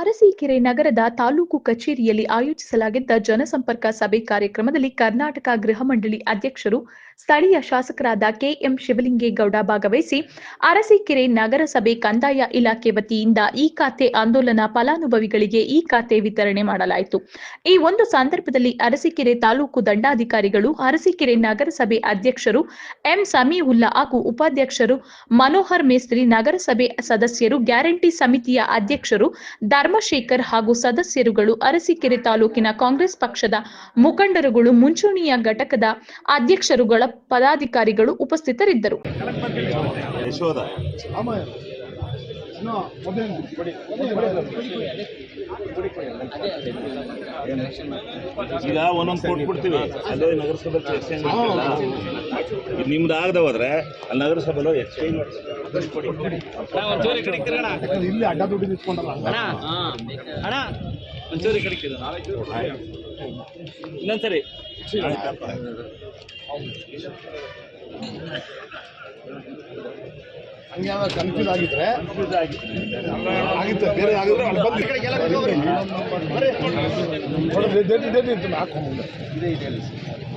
ಅರಸೀಕೆರೆ ನಗರದ ತಾಲೂಕು ಕಚೇರಿಯಲ್ಲಿ ಆಯೋಜಿಸಲಾಗಿದ್ದ ಜನಸಂಪರ್ಕ ಸಭೆ ಕಾರ್ಯಕ್ರಮದಲ್ಲಿ ಕರ್ನಾಟಕ ಗೃಹ ಮಂಡಳಿ ಅಧ್ಯಕ್ಷರು, ಸ್ಥಳೀಯ ಶಾಸಕರಾದ ಕೆಎಂ ಶಿವಲಿಂಗೇಗೌಡ ಭಾಗವಹಿಸಿ, ಅರಸೀಕೆರೆ ನಗರಸಭೆ ಕಂದಾಯ ಇಲಾಖೆ ವತಿಯಿಂದ ಈ ಖಾತೆ ಆಂದೋಲನ ಫಲಾನುಭವಿಗಳಿಗೆ ಈ ಖಾತೆ ವಿತರಣೆ ಮಾಡಲಾಯಿತು. ಈ ಒಂದು ಸಂದರ್ಭದಲ್ಲಿ ಅರಸೀಕೆರೆ ತಾಲೂಕು ದಂಡಾಧಿಕಾರಿಗಳು, ಅರಸೀಕೆರೆ ನಗರಸಭೆ ಅಧ್ಯಕ್ಷರು ಎಂ ಸಮೀವುಲ್ಲಾ ಹಾಗೂ ಉಪಾಧ್ಯಕ್ಷರು ಮನೋಹರ್ ಮೇಸ್ತ್ರಿ, ನಗರಸಭೆ ಸದಸ್ಯರು, ಗ್ಯಾರಂಟಿ ಸಮಿತಿಯ ಅಧ್ಯಕ್ಷರು ಧರ್ಮಶೇಖರ್ ಹಾಗೂ ಸದಸ್ಯರುಗಳು ಅರಸೀಕೆರೆ ತಾಲೂಕಿನ ಕಾಂಗ್ರೆಸ್ ಪಕ್ಷದ ಮುಖಂಡರುಗಳು, ಮುಂಚೂಣಿಯ ಘಟಕದ ಅಧ್ಯಕ್ಷರುಗಳ ಪದಾಧಿಕಾರಿಗಳು ಉಪಸ್ಥಿತರಿದ್ದರು. ಈಗ ಒಂದೊಂದು ಕೊಟ್ಬಿಡ್ತೀವಿ ಅಲ್ಲೇ ನಗರಸಭೆ ಎಕ್ಸ್ಚೇಂಜ್ ಮಾಡ್ತಿಲ್ಲ ಇದು ನಗರಸಭೆಲೋ ಎಕ್ಸ್ಚೇಂಜ್ ಇಲ್ಲಿ ಅಡ್ಡ ದುಡ್ಡು ನಿಂತ್ಕೊಂಡಲ್ಲ ಅಣ್ಣ ಒಂಚೂರು ಕಡಿಕಿದ ಇನ್ನೊಂದ್ಸರಿ ಹಂಗೆ ಕನ್ಫ್ಯೂಸ್ ಆಗಿದ್ರೆ ಆಗಿತ್ತು ಬೇರೆ ಆಗಿದ್ರೆ ಅಲ್ಲಿ ಬಂದು ನೋಡಿ, ಡೇಟ್ ಡೇಟ್ ಇತ್ತು ಹಾಕೊಂಬಂದೆ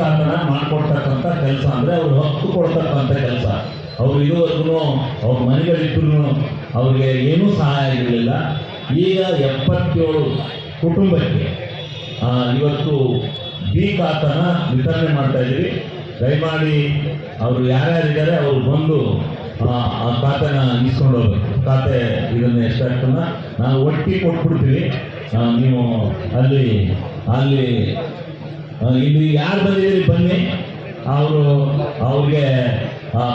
ಆತನ ಮಾಡ್ಕೊಡ್ತಕ್ಕಂಥ ಕೆಲಸ ಅಂದರೆ ಅವ್ರು ಹಕ್ಕು ಕೊಡ್ತಕ್ಕಂಥ ಕೆಲಸ ಅವ್ರು ಇದುವರೆಗೂ ಅವ್ರ ಮನೆಗಳಿದ್ರು ಅವ್ರಿಗೆ ಏನೂ ಸಹಾಯ ಆಗಿರಲಿಲ್ಲ. ಈಗ ಎಪ್ಪತ್ತೇಳು ಕುಟುಂಬಕ್ಕೆ. ಇವತ್ತು ಬಿ ಕಾತನ ವಿತರಣೆ ಮಾಡ್ತಾ ಇದ್ದೀವಿ. ದಯಮಾಡಿ ಅವರು ಯಾರ್ಯಾರಿದ್ದಾರೆ ಅವರು ಬಂದು ಆ, ಖಾತೆನ ಇಸ್ಕೊಂಡು ಹೋಗ್ಬೇಕು. ಖಾತೆ ಇದನ್ನು ಎಷ್ಟಾಗ್ತದ? ನಾವು ಒಟ್ಟಿಗೆ ಕೊಟ್ಬಿಡ್ತೀವಿ. ನೀವು ಅಲ್ಲಿ ಅಲ್ಲಿ ಇಲ್ಲಿ ಯಾರು ಬಂದಿದ್ದೀರಿ ಬನ್ನಿ. ಅವರು ಅವ್ರಿಗೆ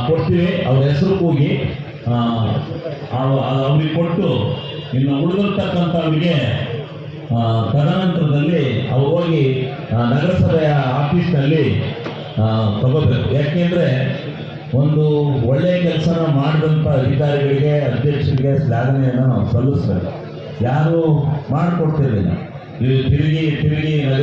ಕೊಡ್ತೀವಿ. ಅವ್ರ ಹೆಸರು ಅವ್- ಅವ್ರಿಗೆ ಕೊಟ್ಟು ಇನ್ನು ಉಳಿದಿರ್ತಕ್ಕಂಥವ್ರಿಗೆ ತದನಂತರದಲ್ಲಿ ಅವ್ರು ಹೋಗಿ ನಗರಸಭೆಯ ಆಫೀಸ್ನಲ್ಲಿ ತಗೋಬೇಕು. ಯಾಕೆಂದರೆ ಒಂದು ಒಳ್ಳೆಯ ಕೆಲಸನ ಮಾಡಿದಂಥ ಅಧಿಕಾರಿಗಳಿಗೆ, ಅಧ್ಯಕ್ಷರಿಗೆ ಶ್ಲಾಘನೆಯನ್ನು ನಾವು ಸಲ್ಲಿಸ್ಬೇಕು. ಯಾರು ಮಾಡಿಕೊಡ್ತಿರಲಿಲ್ಲ. ತಿರುಗಿ ತಿರುಗಿ ನಗರ